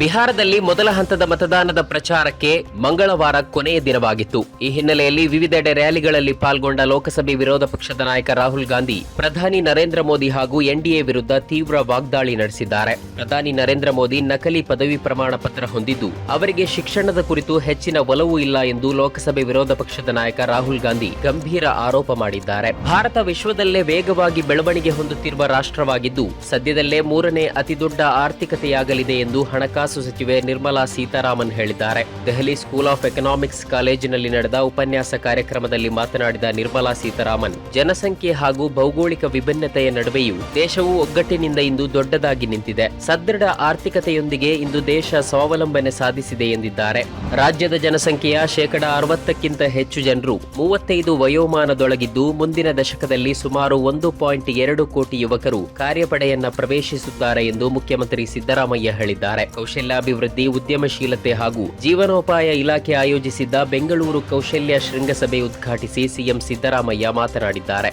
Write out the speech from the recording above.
ಬಿಹಾರದಲ್ಲಿ ಮೊದಲ ಹಂತದ ಮತದಾನದ ಪ್ರಚಾರಕ್ಕೆ ಮಂಗಳವಾರ ಕೊನೆಯ ದಿನವಾಗಿತ್ತು. ಈ ಹಿನ್ನೆಲೆಯಲ್ಲಿ ವಿವಿಧೆಡೆ ರ್ಯಾಲಿಗಳಲ್ಲಿ ಪಾಲ್ಗೊಂಡ ಲೋಕಸಭೆ ವಿರೋಧ ಪಕ್ಷದ ನಾಯಕ ರಾಹುಲ್ ಗಾಂಧಿ, ಪ್ರಧಾನಿ ನರೇಂದ್ರ ಮೋದಿ ಹಾಗೂ ಎನ್ಡಿಎ ವಿರುದ್ಧ ತೀವ್ರ ವಾಗ್ದಾಳಿ ನಡೆಸಿದ್ದಾರೆ. ಪ್ರಧಾನಿ ನರೇಂದ್ರ ಮೋದಿ ನಕಲಿ ಪದವಿ ಪ್ರಮಾಣ ಪತ್ರ ಹೊಂದಿದ್ದು, ಅವರಿಗೆ ಶಿಕ್ಷಣದ ಕುರಿತು ಹೆಚ್ಚಿನ ಒಲವು ಇಲ್ಲ ಎಂದು ಲೋಕಸಭೆ ವಿರೋಧ ಪಕ್ಷದ ನಾಯಕ ರಾಹುಲ್ ಗಾಂಧಿ ಗಂಭೀರ ಆರೋಪ ಮಾಡಿದ್ದಾರೆ. ಭಾರತ ವಿಶ್ವದಲ್ಲೇ ವೇಗವಾಗಿ ಬೆಳವಣಿಗೆ ಹೊಂದುತ್ತಿರುವ ರಾಷ್ಟ್ರವಾಗಿದ್ದು, ಸದ್ಯದಲ್ಲೇ ಮೂರನೇ ಅತಿದೊಡ್ಡ ಆರ್ಥಿಕತೆಯಾಗಲಿದೆ ಎಂದು ಹಣಕಾಸು ಸಚಿವೆ ನಿರ್ಮಲಾ ಸೀತಾರಾಮನ್ ಹೇಳಿದ್ದಾರೆ. ದೆಹಲಿ ಸ್ಕೂಲ್ ಆಫ್ ಎಕನಾಮಿಕ್ಸ್ ಕಾಲೇಜಿನಲ್ಲಿ ನಡೆದ ಉಪನ್ಯಾಸ ಕಾರ್ಯಕ್ರಮದಲ್ಲಿ ಮಾತನಾಡಿದ ನಿರ್ಮಲಾ ಸೀತಾರಾಮನ್, ಜನಸಂಖ್ಯೆ ಹಾಗೂ ಭೌಗೋಳಿಕ ವಿಭಿನ್ನತೆಯ ನಡುವೆಯೂ ದೇಶವು ಒಗ್ಗಟ್ಟಿನಿಂದ ಇಂದು ದೊಡ್ಡದಾಗಿ ನಿಂತಿದೆ. ಸದೃಢ ಆರ್ಥಿಕತೆಯೊಂದಿಗೆ ಇಂದು ದೇಶ ಸ್ವಾವಲಂಬನೆ ಸಾಧಿಸಿದೆ ಎಂದಿದ್ದಾರೆ. ರಾಜ್ಯದ ಜನಸಂಖ್ಯೆಯ ಶೇಕಡ ಅರವತ್ತಕ್ಕಿಂತ ಹೆಚ್ಚು ಜನರು ಮೂವತ್ತೈದು ವಯೋಮಾನದೊಳಗಿದ್ದು ಮುಂದಿನ ದಶಕದಲ್ಲಿ ಸುಮಾರು ಒಂದು ಪಾಯಿಂಟ್ ಎರಡು ಕೋಟಿ ಯುವಕರು ಕಾರ್ಯಪಡೆಯನ್ನ ಪ್ರವೇಶಿಸುತ್ತಾರೆ ಎಂದು ಮುಖ್ಯಮಂತ್ರಿ ಸಿದ್ದರಾಮಯ್ಯ ಹೇಳಿದ್ದಾರೆ. ಕೌಶಲ್ಯಾಭಿವೃದ್ಧಿ ಉದ್ಯಮಶೀಲತೆ ಹಾಗೂ ಜೀವನೋಪಾಯ ಇಲಾಖೆ ಆಯೋಜಿಸಿದ್ದ ಬೆಂಗಳೂರು ಕೌಶಲ್ಯ ಶೃಂಗಸಭೆ ಉದ್ಘಾಟಿಸಿ ಸಿಎಂ ಸಿದ್ದರಾಮಯ್ಯ ಮಾತನಾಡಿದ್ದಾರೆ.